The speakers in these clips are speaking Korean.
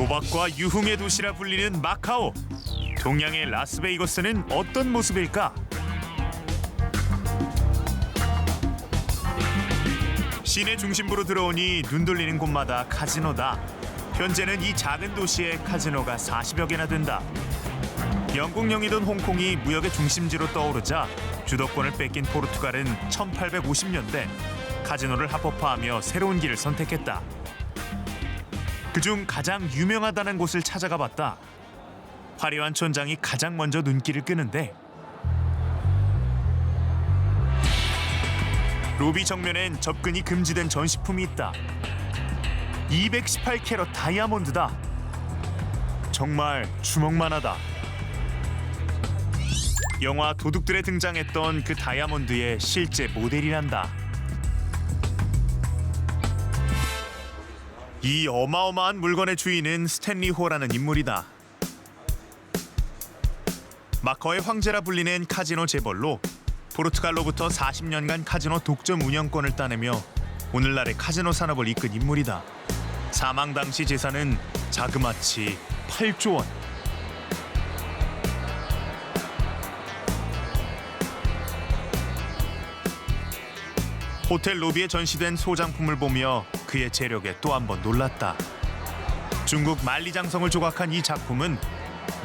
도박과 유흥의 도시라 불리는 마카오. 동양의 라스베이거스는 어떤 모습일까? 시내 중심부로 들어오니 눈 돌리는 곳마다 카지노다. 현재는 이 작은 도시에 카지노가 40여 개나 된다. 영국령이던 홍콩이 무역의 중심지로 떠오르자 주도권을 뺏긴 포르투갈은 1850년대 카지노를 합법화하며 새로운 길을 선택했다. 그중 가장 유명하다는 곳을 찾아가 봤다. 화려한 천장이 가장 먼저 눈길을 끄는데 로비 정면엔 접근이 금지된 전시품이 있다. 218캐럿 다이아몬드다. 정말 주먹만하다. 영화 도둑들에 등장했던 그 다이아몬드의 실제 모델이란다. 이 어마어마한 물건의 주인은 스탠리 호라는 인물이다. 마커의 황제라 불리는 카지노 재벌로 포르투갈로부터 40년간 카지노 독점 운영권을 따내며 오늘날의 카지노 산업을 이끈 인물이다. 사망 당시 재산은 자그마치 8조 원. 호텔 로비에 전시된 소장품을 보며 그의 재력에 또 한 번 놀랐다. 중국 만리장성을 조각한 이 작품은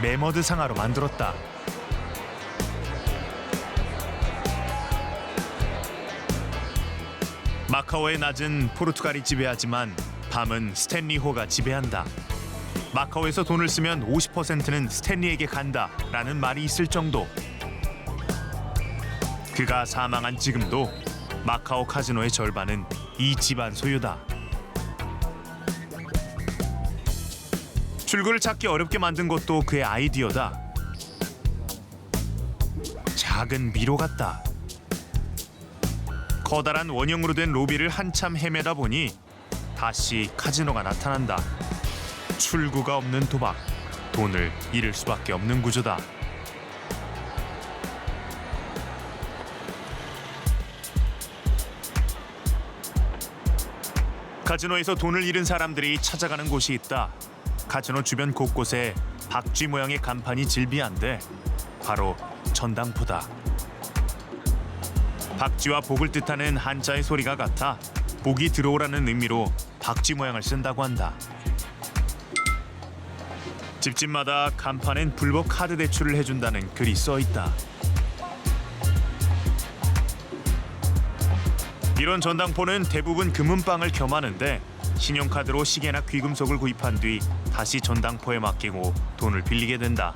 메머드 상하로 만들었다. 마카오의 낮은 포르투갈이 지배하지만 밤은 스탠리호가 지배한다. 마카오에서 돈을 쓰면 50%는 스탠리에게 간다라는 말이 있을 정도. 그가 사망한 지금도 마카오 카지노의 절반은 이 집안 소유다. 출구를 찾기 어렵게 만든 것도 그의 아이디어다. 작은 미로 같다. 커다란 원형으로 된 로비를 한참 헤매다 보니 다시 카지노가 나타난다. 출구가 없는 도박, 돈을 잃을 수밖에 없는 구조다. 카지노에서 돈을 잃은 사람들이 찾아가는 곳이 있다. 카지노 주변 곳곳에 박쥐 모양의 간판이 질비한데 바로 전당포다. 박쥐와 복을 뜻하는 한자의 소리가 같아 복이 들어오라는 의미로 박쥐 모양을 쓴다고 한다. 집집마다 간판엔 불법 카드 대출을 해준다는 글이 써 있다. 이런 전당포는 대부분 금은방을 겸하는데 신용카드로 시계나 귀금속을 구입한 뒤 다시 전당포에 맡기고 돈을 빌리게 된다.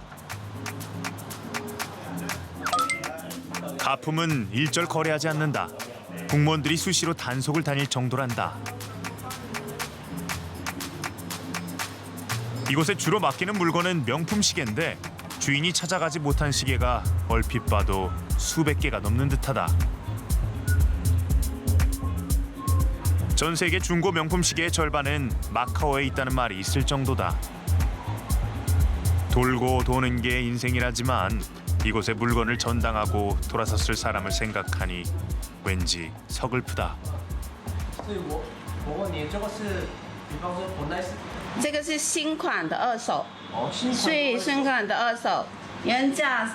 가품은 일절 거래하지 않는다. 공무원들이 수시로 단속을 다닐 정도란다. 이곳에 주로 맡기는 물건은 명품 시계인데 주인이 찾아가지 못한 시계가 얼핏 봐도 수백 개가 넘는 듯하다. 전 세계 중고 명품 시계의 절반은 마카오에 있다는 말이 있을 정도다. 돌고 도는 게 인생이라지만 이곳에 물건을 전당하고 돌아섰을 사람을 생각하니 왠지 서글프다. 所以我我问你，这个是，比方说本来是这个是新款的二手，哦新款所以新款的二手原价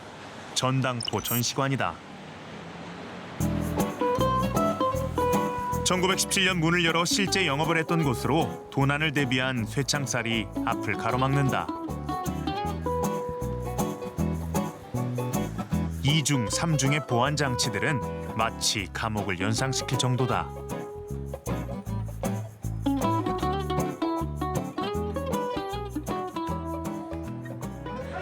전당포 전시관이다. 1917년 문을 열어 실제 영업을 했던 곳으로 도난을 대비한 쇠창살이 앞을 가로막는다. 이중삼중의 보안 장치들은 마치 감옥을 연상시킬 정도다.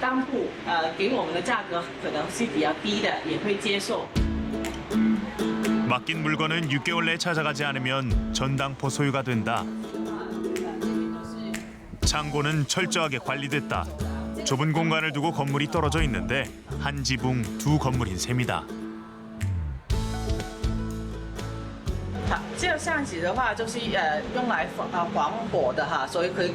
当铺呃给我们的价格可能是比较低的，也会接受。 맡긴 물건은 6개월 내에 찾아가지 않으면 전당포 소유가 된다. 창고는 철저하게 관리됐다. 좁은 공간을 두고 건물이 떨어져 있는데 한 지붕 두 건물인 셈이다. 好，这个扇子的话就是呃用来防呃防火的哈，所以可以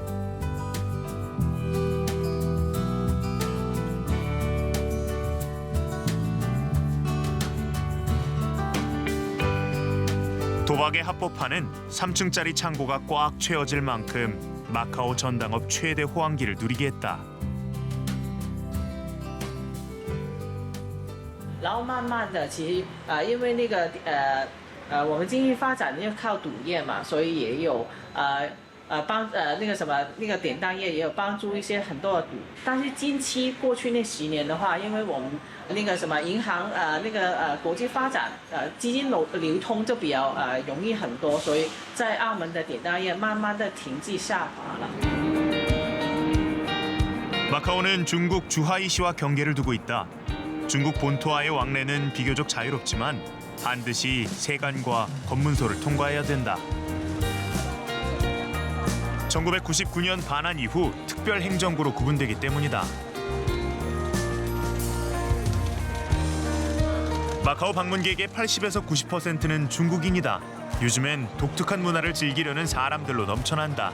도박에 합법화는 3층짜리 창고가 꽉 채워질 만큼 마카오 전당업 최대 호황기를 누리게 했다. 然后慢慢的，其实呃，因为那个呃呃，我们经济发展要靠赌业嘛，所以也有呃 呃帮呃那个什么那个典当业也有帮助一些很多的赌。但是近期过去那十年的话，因为我们那个什么银行呃那个呃国际发展呃资金流流通就比较呃容易很多，所以在澳门的典当业慢慢的停滞下滑了。 마카오는 중국 주하이시와 경계를 두고 있다. 중국 본토와의 왕래는 비교적 자유롭지만 반드시 세관과 검문소를 통과해야 된다. 1999년 반환 이후 특별 행정구로 구분되기 때문이다. 마카오 방문객의 80에서 90%는 중국인이다. 요즘엔 독특한 문화를 즐기려는 사람들로 넘쳐난다.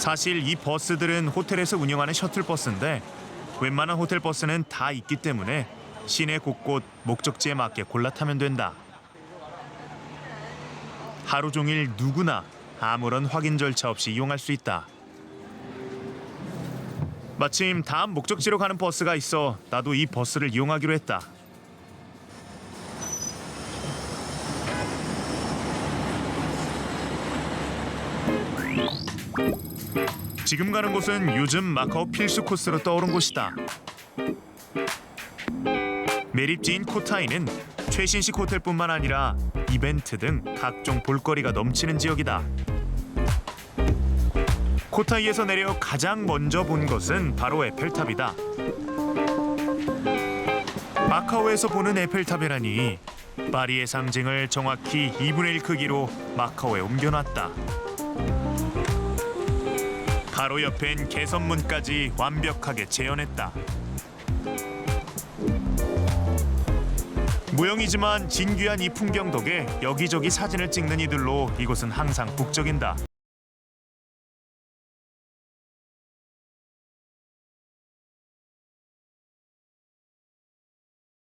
사실 이 버스들은 호텔에서 운영하는 셔틀버스인데 웬만한 호텔 버스는 다 있기 때문에 시내 곳곳 목적지에 맞게 골라 타면 된다. 하루 종일 누구나 아무런 확인 절차 없이 이용할 수 있다. 마침 다음 목적지로 가는 버스가 있어 나도 이 버스를 이용하기로 했다. 지금 가는 곳은 요즘 마카오 필수 코스로 떠오른 곳이다. 매립지인 코타이는 최신식 호텔뿐만 아니라 이벤트 등 각종 볼거리가 넘치는 지역이다. 코타이에서 내려 가장 먼저 본 것은 바로 에펠탑이다. 마카오에서 보는 에펠탑이라니 파리의 상징을 정확히 2분의 1 크기로 마카오에 옮겨놨다. 바로 옆엔 개선문까지 완벽하게 재현했다. 무형이지만 진귀한 이 풍경 덕에 여기저기 사진을 찍는 이들로 이곳은 항상 북적인다.